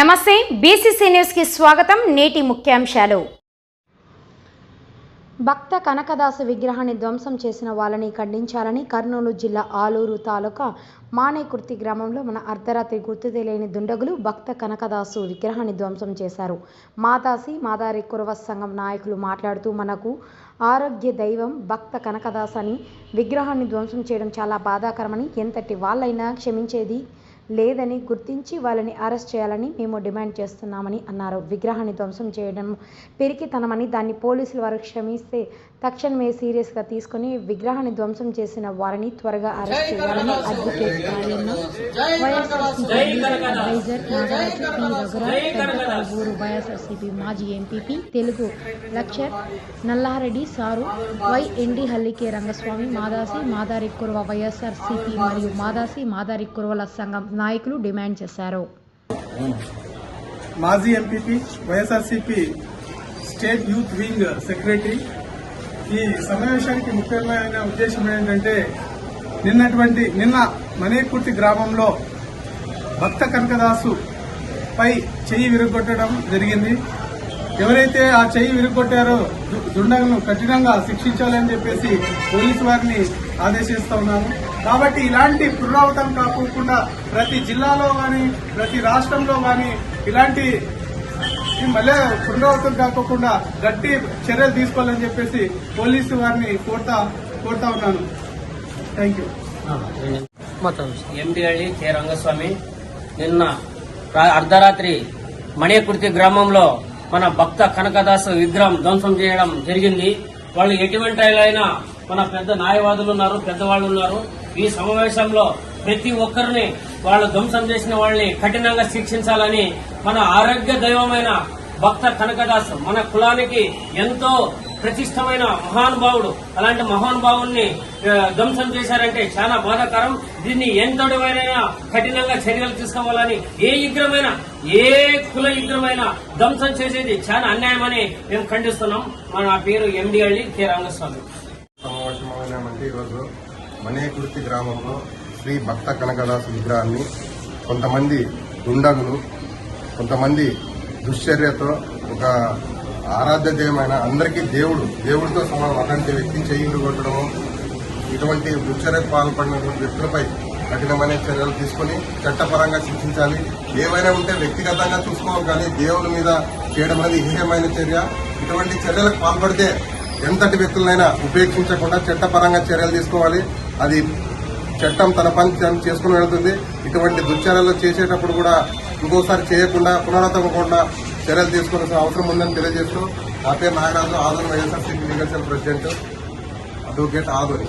నమస్తే బీసీసీ న్యూస్కి స్వాగతం నేటి ముఖ్యాంశాలు. భక్త కనకదాసు విగ్రహాన్ని ధ్వంసం చేసిన వాళ్ళని ఖండించాలని కర్నూలు జిల్లా ఆలూరు తాలూకా మానేకుర్తి గ్రామంలో మన అర్ధరాత్రి గుర్తు తెలియని దుండగులు భక్త కనకదాసు విగ్రహాన్ని ధ్వంసం చేశారు. మాతాసి మాదారి కురవ సంఘం నాయకులు మాట్లాడుతూ మనకు ఆరోగ్య దైవం భక్త కనకదాస్ అని విగ్రహాన్ని ధ్వంసం చేయడం చాలా బాధాకరమని ఎంతటి వాళ్ళైనా క్షమించేది లేదని గుర్తించి వాళ్ళని అరెస్ట్ చేయాలని మేము డిమాండ్ చేస్తున్నామని అన్నారు. విగ్రహాన్ని ధ్వంసం చేయడం పెరికితనమని దాన్ని పోలీసులు వారు క్షమిస్తే తక్షణమే సీరియస్గా తీసుకొని విగ్రహాన్ని ధ్వంసం చేసిన వారిని త్వరగా అరెస్ట్ చేయాలని అడ్వకేట్ వైఎస్ఆర్సీపీ రఘురాజ్ మాజీ MPP Telugu lecture Nallareddy sir Y ND Hallike Rangaswamy Madasi Madari Kurava YSRCP మరియు మాదాసి మాదారి కురవల సంఘం నాయకులు డిమాండ్ చేశారు. మాజీ MPP YSRCP state youth wing secretary. ఈ సమావేశానికి ముఖ్యమైన ఉద్దేశం ఏంటంటే నిన్నటువంటి నిన్న మనేకుర్తి గ్రామంలో భక్త కనకదాసు పై చెయ్యి విరగొట్టడం జరిగింది. ఎవరైతే ఆ చెయ్యి విరగొట్టారో దు- దుండగులను కఠినంగా శిక్షించాలని చెప్పేసి పోలీసు వారిని ఆదేశిస్తా ఉన్నాను కాబట్టి ఇలాంటి పునరావృతం కాకుండా ప్రతి జిల్లాలో కానీ ప్రతి రాష్ట్రంలో కానీ ఇలాంటి మళ్ళీ పునరావృతం కాకుండా గట్టి చర్యలు తీసుకోవాలని చెప్పేసి పోలీసు వారిని కోరుతా కోరుతా ఉన్నాను. Thank you Yendihalli K Rangaswamy నిన్న అర్ధరాత్రి మణికుర్తి గ్రామంలో మన భక్త కనకదాసు విగ్రహం ధ్వంసం చేయడం జరిగింది. వాళ్ళు ఎటువంటి అయినా మన పెద్ద న్యాయవాదులు ఉన్నారు పెద్దవాళ్ళు ఉన్నారు. ఈ సమావేశంలో ప్రతి ఒక్కరిని వాళ్ళు ధ్వంసం చేసిన వాళ్ళని కఠినంగా శిక్షించాలని మన ఆరోగ్య దైవమైన భక్త కనకదాస్ మన కులానికి ఎంతో ప్రతిష్టమైన మహానుభావుడు. అలాంటి మహానుభావుణ్ణి ధ్వంసం చేశారంటే చాలా బాధాకరం. దీన్ని ఎంతటివైనా కఠినంగా చర్యలు తీసుకోవాలని ఏ యుగ్రమైన ఏ కుల యుగ్రమైన ధ్వంసం చేసేది చాలా అన్యాయమని మేము ఖండిస్తున్నాం. మన పేరు ఎండి కె. రంగస్వామి సమావేశమైనామంటే ఈరోజు మనేకుర్తి గ్రామంలో శ్రీ భక్త కనకదాసు విగ్రహాన్ని కొంతమంది దుండగులు కొంతమంది దుశ్చర్యతో ఒక ఆరాధ్య దైవమైన అందరికీ దేవుడు దేవుడితో సమానం అటువంటి వ్యక్తిని చేయిలు కొట్టడము ఇటువంటి దుశ్చర్యకు పాల్పడినటువంటి వ్యక్తులపై కఠినమైన చర్యలు తీసుకుని చట్టపరంగా శిక్షించాలి. ఏవైనా ఉంటే వ్యక్తిగతంగా చూసుకోవాలి కానీ దేవుని మీద చేయడం అనేది హీయమైన చర్య. ఇటువంటి చర్యలకు పాల్పడితే ఎంతటి వ్యక్తులనైనా ఉపేక్షించకుండా చట్టపరంగా చర్యలు తీసుకోవాలి. అది చట్టం తన పని చేసుకుని వెళ్తుంది. ఇటువంటి దుశ్చర్యలు చేసేటప్పుడు కూడా ఇంకోసారి చేయకుండా పునరావృతమకుండా చర్యలు తీసుకోవాల్సిన అవసరం ఉందని తెలియజేస్తూ నా పేరు Nagaraju Adoni YSRCP legal cell president advocate Adoni.